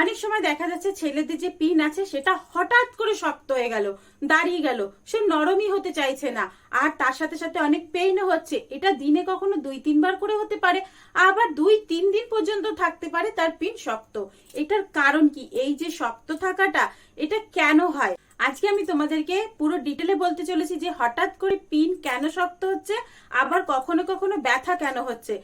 অনেক সময় দেখা যাচ্ছে ছেলেদের যে পিন আছে, সেটা হঠাৎ করে শক্ত হয়ে গেল, দাঁড়িয়ে গেল। সে নরমই হতে চাইছে না। আর তার সাথে সাথে অনেক পেইনও হচ্ছে। এটা দিনে কখনো দুই, তিনবার করে হতে পারে। আবার দুই, তিন দিন পর্যন্ত থাকতে পারে তার পিন শক্ত। এটার কারণ কি? এই যে শক্ত থাকাটা, এটা কেন হয়? আজকে আমি তোমাদেরকে পুরো ডিটেলে বলতে চলেছি যে হঠাৎ করে পিন কেন শক্ত হচ্ছে, আবার কখনো কখনো ব্যথা কেন হচ্ছে।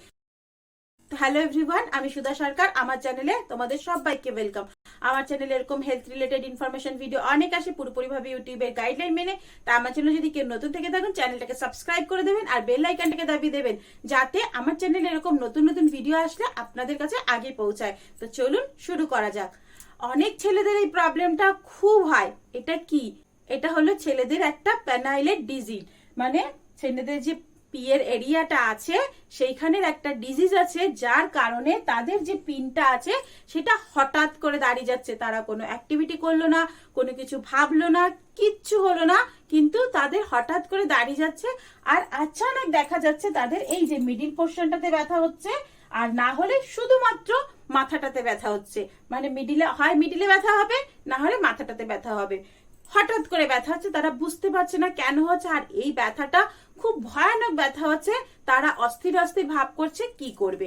হ্যালো এভরিওয়ান আমি সুধা সরকার। আমার চ্যানেলে তোমাদের সবাইকে ওয়েলকাম আমার চ্যানেলে এরকম হেলথ রিলেটেড ইনফরমেশন ভিডিও অনেক আসে পুরোপুরিভাবে ইউটিউবের গাইডলাইন মেনে। তা আমার চ্যানেল যদি কেউ নতুন থেকে থাকুন চ্যানেলটাকে সাবস্ক্রাইব করে দেবেন আর বেল আইকনটাকে দাবিয়ে দেবেন, যাতে আমার চ্যানেলে এরকম নতুন নতুন ভিডিও আসলে আপনাদের কাছে আগে পৌঁছায়। তো চলুন শুরু করা যাক। অনেক ছেলেদের এই প্রবলেমটা খুব হয়। এটা কি? এটা হলো ছেলেদের একটা প্যানাইলের ডিজিজ মানে ছেলেদের যে পিয়ের এরিয়াটা আছে, সেইখানের একটা ডিজিজ আছে, যার কারণে তাদের যে পিনটা আছে, সেটা হঠাৎ করে দাঁড়িয়ে যাচ্ছে। তারা কোনো অ্যাক্টিভিটি করল না, কোনো কিছু ভাবলো না, কিচ্ছু হলো না, কিন্তু তাদের হঠাৎ করে দাঁড়িয়ে যাচ্ছে। আর আচানক দেখা যাচ্ছে তাদের এই যে মিডিল পোর্শনটাতে ব্যথা হচ্ছে, আর না হলে শুধুমাত্র মাথাটাতে ব্যথা হচ্ছে। মানে মিডিলে হয় মিডিলে ব্যথা হবে, না হলে মাথাটাতে ব্যথা হবে। হঠাৎ করে ব্যথা হচ্ছে, তারা বুঝতে পারছে না কেন হচ্ছে, আর এই ব্যথাটা খুব ভয়ানক ব্যথা হচ্ছে, তারা অস্থির অস্থির ভাব করছে, কি করবে?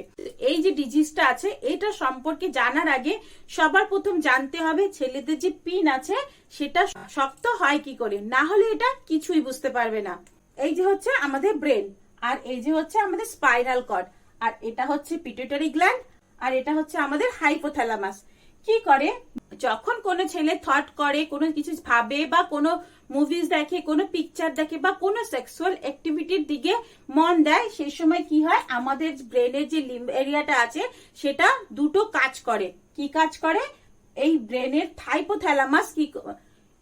এই যে ডিজিজটা আছে, এটা সম্পর্কে জানার আগে সবার প্রথম জানতে হবে, ছেলেদের যে পিন আছে, সেটা শক্ত হয় কি করে? না হলে এটা কিছুই বুঝতে পারবে না। এই যে হচ্ছে আমাদের ব্রেন আর এই যে হচ্ছে আমাদের স্পাইরাল কর্ড আর এটা হচ্ছে পিটুইটারি গ্ল্যান্ড আর এটা হচ্ছে আমাদের হাইপোথ্যালামাস কি করে? যখন কোনো ছেলে থট করে, কোনো কিছু ভাবে বা কোনো মুভিজ দেখে, কোনো পিকচার দেখে বা কোনো সেক্সুয়াল অ্যাক্টিভিটির দিকে মন দেয়, সেই সময় কি হয়? আমাদের ব্রেনের যে লিম্ব এরিয়াটা আছে, সেটা দুটো কাজ করে। কি কাজ করে? এই ব্রেনের হাইপোথ্যালামাস কি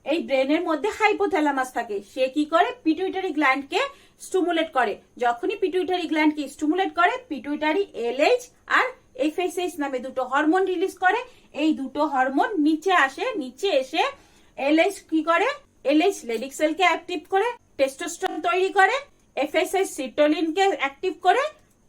এই ব্রেনের মধ্যে হাইপোথ্যালামাস থাকে। সে কি করে? পিটুইটারি গ্ল্যান্ডকে স্টুমুলেট করে। যখনই পিটুইটারি গ্ল্যান্ডকে স্টুমুলেট করে পিটুইটারি এলএইচ আর এফএসএইচ নামে দুটো হরমোন রিলিজ করে। এই দুটো হরমোন নিচে আসে, নিচে এসে এলএইচ কি করে? এলএইচ লেডিক সেলকে অ্যাক্টিভ করে টেস্টোস্টেরন তৈরি করে এফএসএইচ সিটোলিনকে অ্যাক্টিভ করে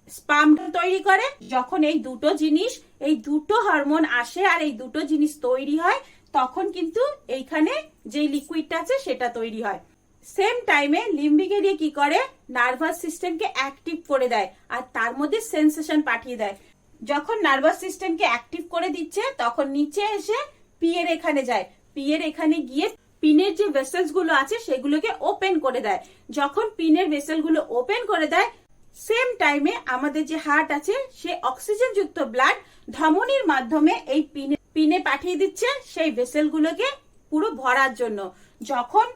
স্পাম তৈরি করে। যখন এই দুটো জিনিস, এই দুটো হরমোন আসে আর এই দুটো জিনিস তৈরি হয়, তখন কিন্তু এইখানে যে লিকুইডটা আছে সেটা তৈরি হয়। সেম টাইমে লিম্বিক এরিয়া কি করে? নার্ভাস সিস্টেমকে অ্যাক্টিভ করে দেয় আর তার মধ্যে সেন্সেশন পাঠিয়ে দেয়। যখন নার্ভাস সিস্টেমকে অ্যাক্টিভ করে দিচ্ছে, তখন নিচে এসে পিয়ের এখানে যায়। পিয়ের এখানে গিয়ে পিনের যে ভেসেলসগুলো আছে, সেগুলোকে ওপেন করে দেয়। যখন পিনের ভেসেলগুলো ওপেন করে দেয় সেম টাইমে আমাদের যে হার্ট আছে, সে অক্সিজেন যুক্ত ব্লাড ধমনির মাধ্যমে এই পিনে পিনে পাঠিয়ে দিচ্ছে, সেই ভেসেল গুলোকে পুরো ভরার জন্য। যখন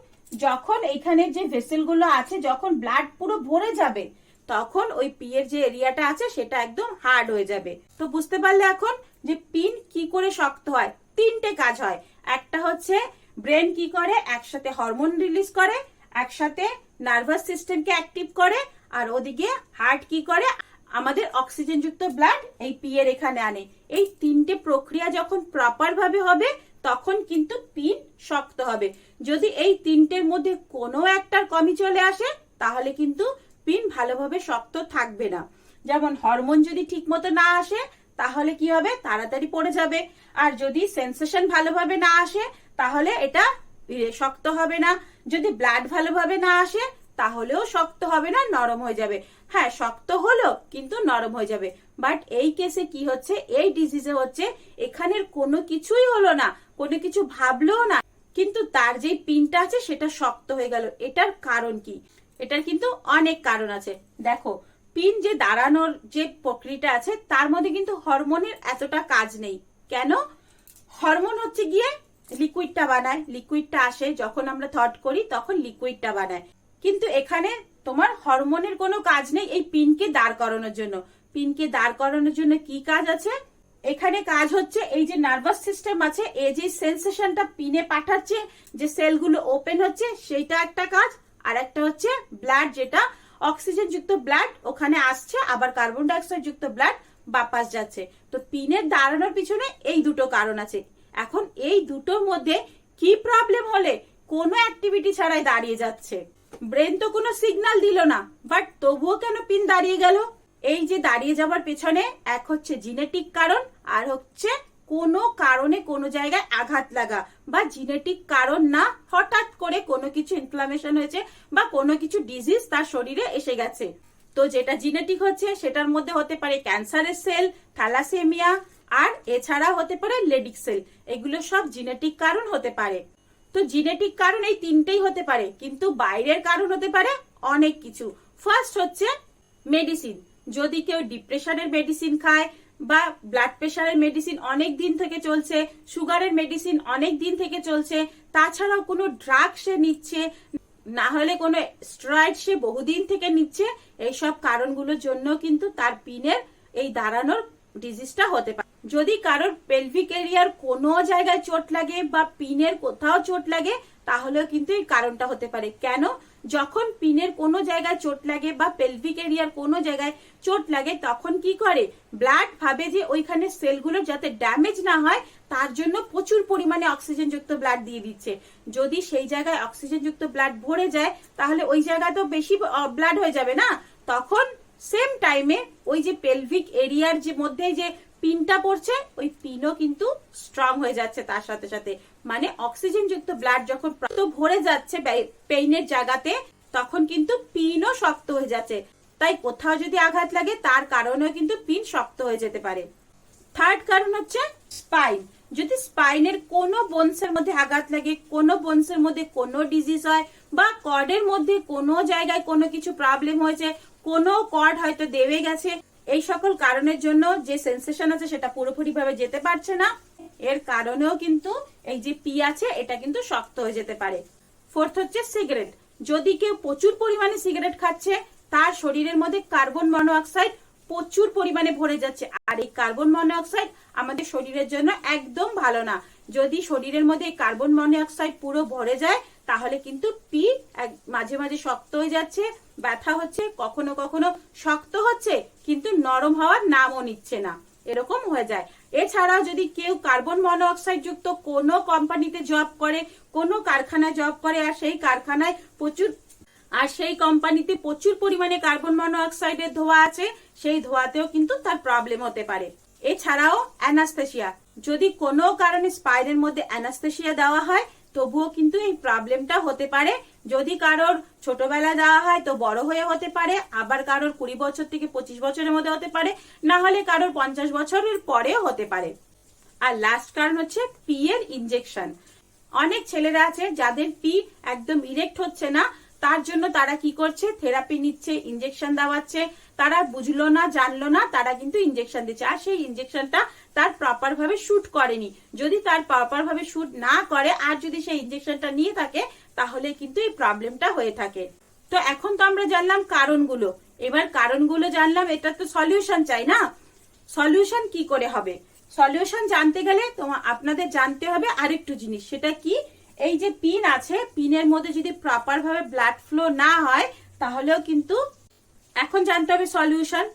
যখন এখানে যে ভেসেলগুলো আছে, যখন ব্লাড পুরো ভরে যাবে, তখন ওই পিয়ের যে এরিয়াটা আছে, সেটা একদম হার্ড হয়ে যাবে। তো বুঝতে পারলে এখন যে পিন কি করে শক্ত হয়? তিনটে কাজ হয়। একটা হচ্ছে ব্রেন কি করে? একসাথে হরমোন রিলিজ করে, একসাথে নার্ভাস সিস্টেমকে অ্যাক্টিভ করে, আর ওদিকে হার্ট কি করে? আমাদের অক্সিজেন যুক্ত ব্লাড এই পিয়ের এখানে আনে। এই তিনটে প্রক্রিয়া যখন প্রপার ভাবে হবে, তখন কিন্তু পিন শক্ত হবে। যদি এই তিনটের মধ্যে কোনো একটার কমই চলে আসে, তাহলে কিন্তু পিন ভালোভাবে শক্ত থাকবে না। যেমন হরমোন যদি ঠিক মতো না আসে, তাহলে কি হবে? তাড়াতাড়ি পড়ে যাবে। আর যদি সেন্সেশন ভালোভাবে না আসে তাহলে এটা শক্ত হবে না। যদি ব্লাড ভালোভাবে না আসে, তাহলেও শক্ত হবে না, নরম হয়ে যাবে। হ্যাঁ শক্ত হলো কিন্তু নরম হয়ে যাবে। বাট এই কেসে কি হচ্ছে? এই ডিজিজে হচ্ছে, এখানের কোনো কিছুই হলো না, কোনো কিছু ভাবলোও না। কিন্তু তার যে পিনটা আছে, সেটা শক্ত হয়ে গেল। এটার কারণ কি? এটার কিন্তু অনেক কারণ আছে। দেখো পিন যে দাঁড়ানোর যে প্রক্রিয়াটা আছে, তার মধ্যে কিন্তু হরমোনের এতটা কাজ নেই। কেন? হরমোন হচ্ছে গিয়ে লিকুইডটা বানায় লিকুইডটা আসে, যখন আমরা থট করি, তখন লিকুইডটা বানায়। কিন্তু এখানে তোমার হরমোনের কোনো কাজ নেই এই পিনকে দাঁড় করানোর জন্য। পিনকে দাঁড় করানোর জন্য কি কাজ আছে? এখানে কাজ হচ্ছে এই যে নার্ভাস সিস্টেম আছে এই যে সেন্সেশনটা পিনে পাঠাচ্ছে, যে সেলগুলো ওপেন হচ্ছে, সেইটা একটা কাজ। আর একটা হচ্ছে ব্লাড যেটা অক্সিজেন যুক্ত ব্লাড ওখানে আসছে, আবার কার্বন ডাইঅক্সাইড যুক্ত ব্লাড বাপাস যাচ্ছে। তো পিনের দাঁড়ানোর পিছনে এই দুটো কারণ আছে। এখন এই দুটোর মধ্যে কি প্রবলেম হলে কোনো অ্যাক্টিভিটি ছাড়াই দাঁড়িয়ে যাচ্ছে? ব্রেন তো কোনো সিগন্যাল দিল না বাট তবুও কেন পিন দাঁড়িয়ে গেল? এই যে দাঁড়িয়ে যাবার পেছনে এক হচ্ছে জিনেটিক কারণ, আর হচ্ছে কোনো কারণে কোনো জায়গায় আঘাত লাগা, বা জিনেটিক কারণ না হঠাৎ করে কোনো কিছু ইনফ্লামেশন হয়েছে, বা কোনো কিছু ডিজিজ তার শরীরে এসে গেছে। তো যেটা জিনেটিক হচ্ছে, সেটার মধ্যে হতে পারে ক্যান্সারের সেল থ্যালাসেমিয়া আর এছাড়া হতে পারে লেডিক সেল। এগুলো সব জিনেটিক কারণ হতে পারে। তো জিনেটিক কারণ এই তিনটেই হতে পারে, কিন্তু বাইরের কারণ হতে পারে অনেক কিছু। ফার্স্ট হচ্ছে মেডিসিন যদি কেউ ডিপ্রেশনের মেডিসিন খায় বা ব্লাড প্রেশারের মেডিসিন অনেক দিন থেকে চলছে সুগারের মেডিসিন অনেক দিন থেকে চলছে, তাছাড়াও কোনো ড্রাগ সে নিচ্ছে, না হলে কোনো স্টেরয়েড সে বহুদিন থেকে নিচ্ছে, এইসব কারণগুলোর জন্য কিন্তু তার পিনের এই দাঁড়ানোর ডিজিজটা হতে পারে। যদি কারোর পেলভিক এরিয়ার কোনো জায়গায় চোট লাগে বা পিনের কোথাও চোট লাগে, তাহলেও কিন্তু এই কারণটা হতে পারে। কেন? যখন পিনের কোনো জায়গায় চোট লাগে বা পেলভিক এরিয়ার কোনো জায়গায় চোট লাগে, তখন কি করে? ব্লাড ভাবে যে ওইখানে সেলগুলো যাতে ড্যামেজ না হয়, তার জন্য প্রচুর পরিমাণে অক্সিজেন যুক্ত ব্লাড দিয়ে দিচ্ছে। যদি সেই জায়গায় অক্সিজেন যুক্ত ব্লাড ভরে যায়, তাহলে ওই জায়গায় তো বেশি ব্লাড হয়ে যাবে না? তখন সেম টাইমে ওই যে পেলভিক এরিয়ার যে মধ্যে যে পিনটা পড়ছে, ওই পিনও কিন্তু স্ট্রং হয়ে যাচ্ছে তার সাথে সাথে। মানে অক্সিজেন যুক্ত ব্লাড যখন ভরে যাচ্ছে পেইনের জায়গাতে, তখন কিন্তু পিনও শক্ত হয়ে যাচ্ছে। তাই কোথাও যদি আঘাত লাগে, তার কারণেও কিন্তু পিন শক্ত হয়ে যেতে পারে। থার্ড কারণ হচ্ছে স্পাইন যদি স্পাইনের কোনো বোনসের মধ্যে আঘাত লাগে, কোনো বোনসের মধ্যে কোনো ডিজিজ হয়, বা কর্ডের মধ্যে কোনো জায়গায় কোনো কিছু প্রবলেম হয়েছে, কোনো কর্ড হয়তো দেবে গেছে এই সকল কারণের জন্য যে সেন্সেশন আছে সেটা পুরোপুরি ভাবে যেতে পারছে না। এর কারণেও কিন্তু এই যে পি আছে, এটা কিন্তু শক্ত হয়ে যেতে পারে। ফোর্থ হচ্ছে সিগারেট যদি কেউ প্রচুর পরিমাণে সিগারেট খাচ্ছে, তার শরীরের মধ্যে কার্বন মনোঅক্সাইড প্রচুর পরিমাণে ভরে যাচ্ছে। আর এই কার্বন মনোঅক্সাইড আমাদের শরীরের জন্য একদম ভালো না। যদি শরীরের মধ্যে কার্বন মনোঅক্সাইড পুরো ভরে যায় তাহলে কিন্তু পি মাঝে মাঝে শক্ত হয়ে যাচ্ছে, ব্যথা হচ্ছে, কখনো কখনো শক্ত হচ্ছে, কিন্তু নরম হওয়ার নামও নিচ্ছে না। এরকম হয়ে যায়। এছাড়াও যদি কেউ কার্বন মনোঅক্সাইড যুক্ত কোনো কোম্পানিতে জব করে, কোনো কারখানায় জব করে, আর সেই কারখানায় প্রচুর, আর সেই কোম্পানিতে প্রচুর পরিমাণে কার্বন মনোঅক্সাইডের ধোয়া আছে, সেই ধোয়াতেও কিন্তু তার প্রবলেম হতে পারে। এছাড়াও অ্যানাস্থেশিয়া যদি কোনো কারণে স্পাইনের মধ্যে অ্যানাস্থেশিয়া দেওয়া হয় তবুও কিন্তু এই প্রবলেমটা হতে পারে। যদি কারোর ছোটবেলা দেওয়া হয় তো বড় হয়ে হতে পারে, আবার কারোর কুড়ি বছর থেকে পঁচিশ বছরের মধ্যে হতে পারে, না হলে কারোর পঞ্চাশ বছরের পরেও হতে পারে। আর লাস্ট কারণ হচ্ছে পি এর ইনজেকশন অনেক ছেলেরা আছে যাদের পি একদম ইরেক্ট হচ্ছে না, তার জন্য তারা কি করছে? থেরাপি নিচ্ছে ইনজেকশন দেওয়াচ্ছে তারা বুঝলো না, জানলো না, তারা কিন্তু ইনজেকশন দিচ্ছে। আর সেই ইনজেকশনটা তার প্রপার ভাবে শুট করেনি। যদি তার প্রপার ভাবে শুট না করে, আর যদি সেই ইনজেকশনটা নিয়ে থাকে, তাহলে কিন্তু এই প্রবলেমটা হয়ে থাকে। তো এখন তো আমরা জানলাম কারণগুলো। এবার কারণগুলো জানলাম, এটা তো সলিউশন চাই না? সলিউশন কি করে হবে? সলিউশন জানতে গেলে তোমার আপনাদের জানতে হবে আরেকটু জিনিস। সেটা কি? এই যে পিন আছে পিনের মধ্যে যদি প্রপার ভাবে ব্লাড ফ্লো না হয়, তাহলেও কিন্তু এখন জানতে হবে সলিউশন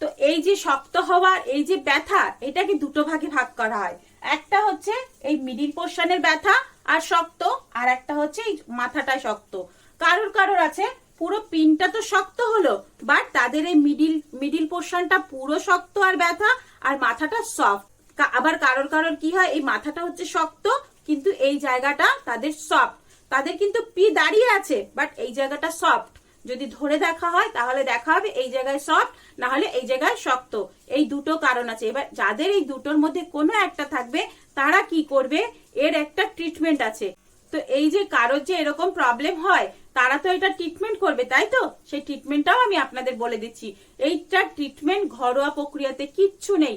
তো এই যে শক্ত হওয়ার এই যে ব্যথা, এটাকে দুটো ভাগে ভাগ করা হয়। একটা হচ্ছে এই মিডিল পোর্শনের ব্যথা আর শক্ত, আর একটা হচ্ছে এই মাথাটা শক্ত। কারোর কারোর আছে, পুরো পিনটা তো শক্ত হলো বাট তাদের এই মিডিল মিডিল পোর্শনটা পুরো শক্ত আর ব্যথা, আর মাথাটা সফট আবার কারোর কারোর কি হয়, এই মাথাটা হচ্ছে শক্ত, কিন্তু এই জায়গাটা তাদের সফট তাদের কিন্তু পি দাঁড়িয়ে আছে বাট এই জায়গাটা সফট যদি ধরে দেখা হয়, তাহলে দেখা হবে এই জায়গায় সফট না হলে এই জায়গায় শক্ত। এই দুটো কারণ আছে। এবার যাদের এই দুটোর মধ্যে কোনো একটা থাকবে, তারা কি করবে? এর একটা ট্রিটমেন্ট আছে। তো এই যে কারোর যে এরকম প্রবলেম হয়, তারা তো এটা ট্রিটমেন্ট করবে, তাই তো? সেই ট্রিটমেন্টটাও আমি আপনাদের বলে দিচ্ছি। এইটা ট্রিটমেন্ট ঘরোয়া প্রক্রিয়াতে কিচ্ছু নেই।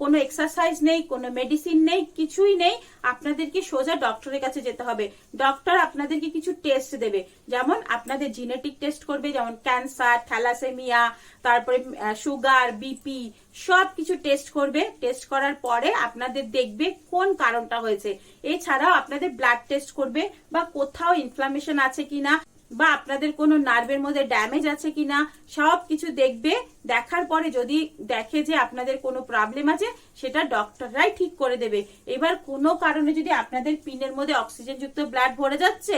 কোনো এক্সারসাইজ নেই, কোনো মেডিসিন নেই, কিছুই নেই, আপনাদেরকে সোজা ডক্টরের কাছে যেতে হবে। ডক্টর আপনাদেরকে কিছু টেস্ট দেবে। যেমন আপনাদের জিনেটিক টেস্ট করবে, যেমন ক্যান্সার থ্যালাসেমিয়া তারপরে সুগার বিপি সব কিছু টেস্ট করবে। টেস্ট করার পরে আপনাদের দেখবে কোন কারণটা হয়েছে। এছাড়াও আপনাদের ব্লাড টেস্ট করবে বা কোথাও ইনফ্লামেশন আছে কিনা বা আপনাদের কোনো নার্ভের মধ্যে ড্যামেজ আছে কিনা সব কিছু দেখবে, দেখার পরে যদি দেখে যে আপনাদের কোনো প্রবলেম আছে, সেটা ডক্টররাই ঠিক করে দেবে। এবার কোনো কারণে যদি আপনাদের পিনের মধ্যে অক্সিজেনযুক্ত ব্লাড ভরে যাচ্ছে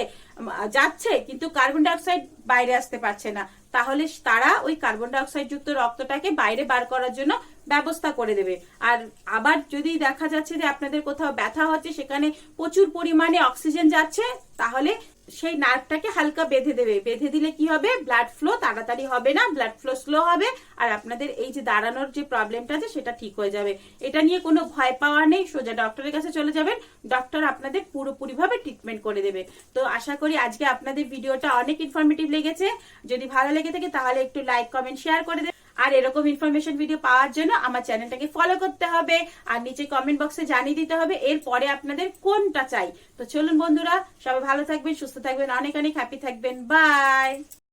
যাচ্ছে, কিন্তু কার্বন ডাইঅক্সাইড বাইরে আসতে পারছে না। তাহলে তারা ওই কার্বন ডাইঅক্সাইড যুক্ত রক্তটাকে বাইরে বার করার জন্য ব্যবস্থা করে দেবে। আর আবার যদি দেখা যাচ্ছে যে আপনাদের কোথাও ব্যথা হচ্ছে, সেখানে প্রচুর পরিমাণে অক্সিজেন যাচ্ছে, তাহলে সেই নার্ভটাকে হালকা বেঁধে দেবে। বেঁধে দিলে কি হবে? ব্লাড ফ্লো তাড়াতাড়ি হবে না ব্লাড ফ্লো স্লো হবে, আর আপনাদের এই যে দাঁড়ানোর যে প্রবলেমটা আছে, সেটা ঠিক হয়ে যাবে। এটা নিয়ে কোনো ভয় পাওয়া নেই, সোজা ডক্টরের কাছে চলে যাবেন। ডক্টর আপনাদের পুরোপুরিভাবে ট্রিটমেন্ট করে দেবে। তো আশা করি আজকে আপনাদের ভিডিওটা অনেক ইনফরমেটিভ লেগেছে যদি ভালো লেগে থাকে তাহলে একটু লাইক কমেন্ট শেয়ার করে দেবে আর এরকম ইনফরমেশন ভিডিও পাওয়ার জন্য আমার চ্যানেলটাকে ফলো করতে হবে। আর নিচে কমেন্ট বক্সে জানিয়ে দিতে হবে এরপরে আপনাদের কোনটা চাই। তো চলুন বন্ধুরা, সবাই ভালো থাকবেন, সুস্থ থাকবেন, অনেক অনেক হ্যাপি থাকবেন। বাই